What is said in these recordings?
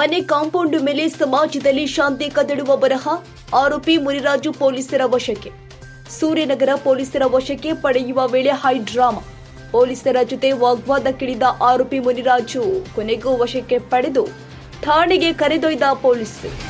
ಮನೆ ಕಾಂಪೌಂಡ್ ಮೇಲೆ ಸಮಾಜದಲ್ಲಿ ಶಾಂತಿ ಕದಡುವ ಬರಹ, ಆರೋಪಿ ಮುನಿರಾಜು ಪೊಲೀಸರ ವಶಕ್ಕೆ. ಸೂರ್ಯನಗರ ಪೊಲೀಸರ ವಶಕ್ಕೆ ಪಡೆಯುವ ವೇಳೆ ಹೈ ಡ್ರಾಮಾ. ಪೊಲೀಸರ ಜೊತೆ ವಾಗ್ವಾದಕ್ಕಿಳಿದ ಆರೋಪಿ ಮುನಿರಾಜು ಕೊನೆಗೂ ವಶಕ್ಕೆ ಪಡೆದು, ಠಾಣೆಗೆ ಕರೆದೊಯ್ದ ಪೊಲೀಸರು.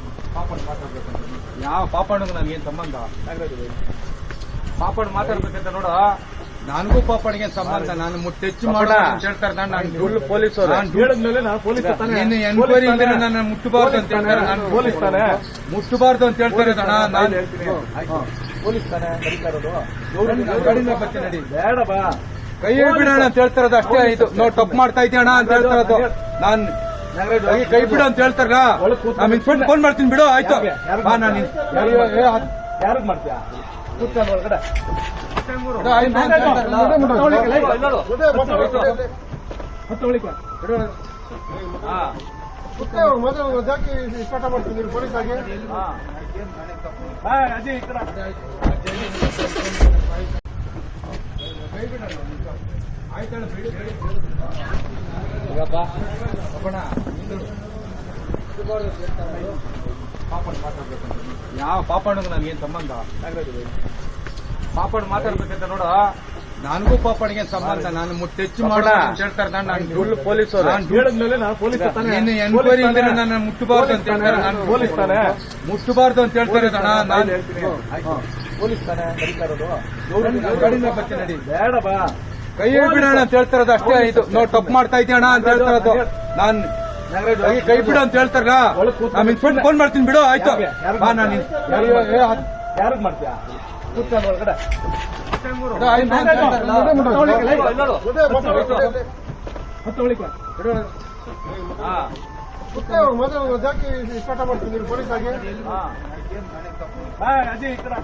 ಪಾಪಡ್ ಮಾತಾಡ್ಬೇಕಂತ ಯಾವ ಏನ್ ನನಗೇನು ಸಂಬಂಧ? ಪಾಪಣ್ಣ ಮಾತಾಡ್ಬೇಕಂತ ನೋಡ. ನನಗೂ ಪಾಪಡ್ಗೆ ಸಂಬಂಧ? ನಾನು ಮುಟ್ಟೆಚ್ಚು ಮಾಡ ಅಂತ ಹೇಳ್ತಾರೆ. ನಾನು ನಾನು ಫುಲ್ ಪೊಲೀಸರು ನಾನು ಹೇಳಿದ್ಮೇಲೆ ನಾನು ಪೊಲೀಸ್ ತಾನೆ. ನಿನ್ನೆ ಎನ್ಕ್ವೈರಿ ಇದ್ರೆ ನನ್ನ ಮುಟ್ಟಬಾರ್ದು ಅಂತ ಹೇಳ್ತಾರೆ. ನಾನು ಪೊಲೀಸ್ ತಾನೆ. ಮುಟ್ಟಬಾರ್ದು ಅಂತ ಹೇಳ್ತಾರೆ ಅಣ್ಣ. ನಾನು ಹೇಳ್ತೀನಿ. ಪೊಲೀಸ್ ತಾನೆ ಕರೀತಾ ಇರೋದು. ನಾನು ಗಾಡಿಯಿಂದ ನಡಿ. ಬೇಡ ಬಾ. ಕೈ ಬಿಡೋಣ ಅಂತ ಹೇಳ್ತಾರದು ಅಷ್ಟೇ. ಇದು ನೋಡ್ ತಪ್ಪು ಮಾಡ್ತಾ ಇದ್ದೀಯ ಅಣ್ಣ ಅಂತ ಹೇಳ್ತಾರದು ನಾನು ಕೈ ಬಿಡು ಅಂತ ಕೂತ್ಕೊಂಡು ನಾನು ಇನ್ಸ್ಪೆಕ್ಟ್ ಫೋನ್ ಮಾಡ್ತೀನಿ ಬಿಡು ಆಯ್ತು. ಬಾ ನಾನು ಯಾರು ಮಾಡ್ತೀಯ? ಕೂತ್ಕೊಂಡು ಒಳಗಡೆ. ಈ ಕಡೆ. ಪಾಪಡ್ ಮಾತಾಡ್ಬೇಕಂತ ಯಾವ ಪಾಪಣ್ಣಿಗೂ ನನಗೇನು ಸಂಬಂಧ? ಪಾಪಣ್ಣ ಮಾತಾಡ್ಬೇಕಂತ ನೋಡ. ನನಗೂ ಪಾಪಡ್ಗೆ ಸಂಬಂಧ? ನಾನು ಮುಟ್ಟೆಚ್ಚು ಮಾಡ ಅಂತ ಹೇಳ್ತಾರೆ. ನಾನು ನಾನು ಫುಲ್ ಪೊಲೀಸರು ನಾನು ಹೇಳಿದ್ಮೇಲೆ ನಾನು ಪೊಲೀಸ್ ತಾನೆ. ನಿನ್ನೆ ಎನ್ಕ್ವೈರಿ ಇದ್ರೆ ನನ್ನ ಮುಟ್ಟಬಾರ್ದು ಅಂತ ಹೇಳ್ತಾರೆ. ನಾನು ಪೊಲೀಸ್ ತಾನೆ. ಮುಟ್ಟಬಾರ್ದು ಅಂತ ಹೇಳ್ತಾರೆ ನಾನು ನಾನು ಹೇಳ್ತೀನಿ ಪೊಲೀಸ್ ತಾನೆ. ಕರೀತಾ ಇರೋದು. ನಾನು ಗಾಡಿಯಿಂದ ನಡಿ. ಬೇಡ ಬಾ. ಕೈ ಬಿಡೋಣ ಅಂತ ಹೇಳ್ತಾರದು ಅಷ್ಟೇ. ಇದು ನಾವು ತಪ್ಪು ಮಾಡ್ತಾ ಇದ್ದೀಯ ಅಣ್ಣ ಅಂತ ಹೇಳ್ತಾರದು ನಾನು ಕೈ ಕೈ ಬಿಡು ಅಂತ ಹೇಳ್ತಾರಲ್ಲ ನಾನು ಇನ್ಸ್ಪೆಕ್ಟ್ ಫೋನ್ ಮಾಡ್ತೀನಿ ಬಿಡು ಆಯ್ತು ನಾನು ಮಾಡ್ತೀಯಾ? ಯಾರಿಗ್ ಮಾಡ್ತೀಯಾ ಕೂತ್ಕೊಂಡು ಒಳಗಡೆ ಆಯ್ತು ಅಂತ ಹೇಳ್ತಾರಲ್ಲ. ಹತ್ತು ಒಳಗೆ, ಲೈ, ಎಲ್ಲರೂ. ಹತ್ತು ಒಳಗೆ. ಹಾ. ಹಾ. ಹಾ, ಅಜಯ್ ಈ ಕಡೆ.